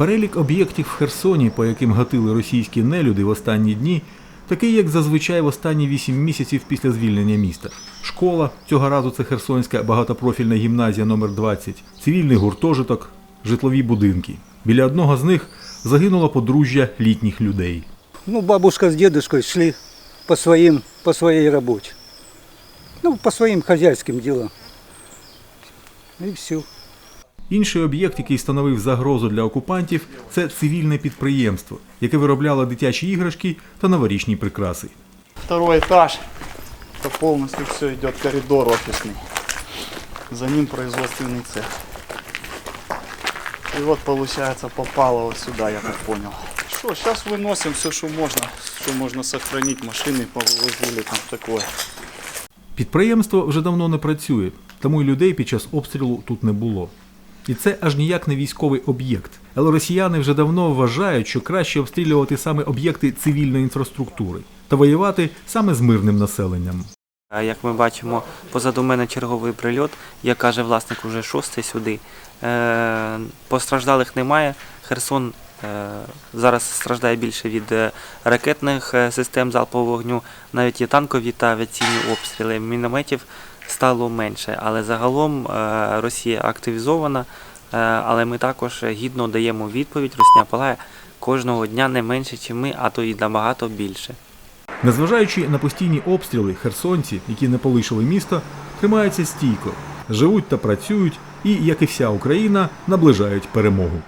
Перелік об'єктів в Херсоні, по яким гатили російські нелюди в останні дні, такий, як зазвичай в останні вісім місяців після звільнення міста. Школа, цього разу це Херсонська багатопрофільна гімназія номер 20 цивільний гуртожиток, житлові будинки. Біля одного з них загинуло подружжя літніх людей. Ну, бабушка с дедушкой шли по своим, по своей работе. Ну, по своим хозяйским делам. И все. Інший об'єкт, який становив загрозу для окупантів, це цивільне підприємство, яке виробляло дитячі іграшки та новорічні прикраси. Второй этаж. Это полностью все идет коридор офисный. За ним производственный цех. И вот получается попало вот сюда, я так понял. Что, сейчас выносим все, что можно, что можно сохранить, машины повывозили там такое. Підприємство вже давно не працює, тому й людей під час обстрілу тут не було. І це аж ніяк не військовий об'єкт. Але росіяни вже давно вважають, що краще обстрілювати саме об'єкти цивільної інфраструктури та воювати саме з мирним населенням. Як ми бачимо, позаду мене черговий прильот, як каже власник, уже шостий сюди. Е, Постраждалих немає. Херсон е, зараз страждає більше від е, ракетних систем залпового вогню, навіть є танкові та авіаційні обстріли. Мінометів стало менше, але загалом е, Росія активізована, е, але ми також гідно даємо відповідь. Росія палає кожного дня не менше, ніж ми, а то і набагато більше. Незважаючи на постійні обстріли, херсонці, які не полишили місто, тримаються стійко, живуть та працюють і, як і вся Україна, наближають перемогу.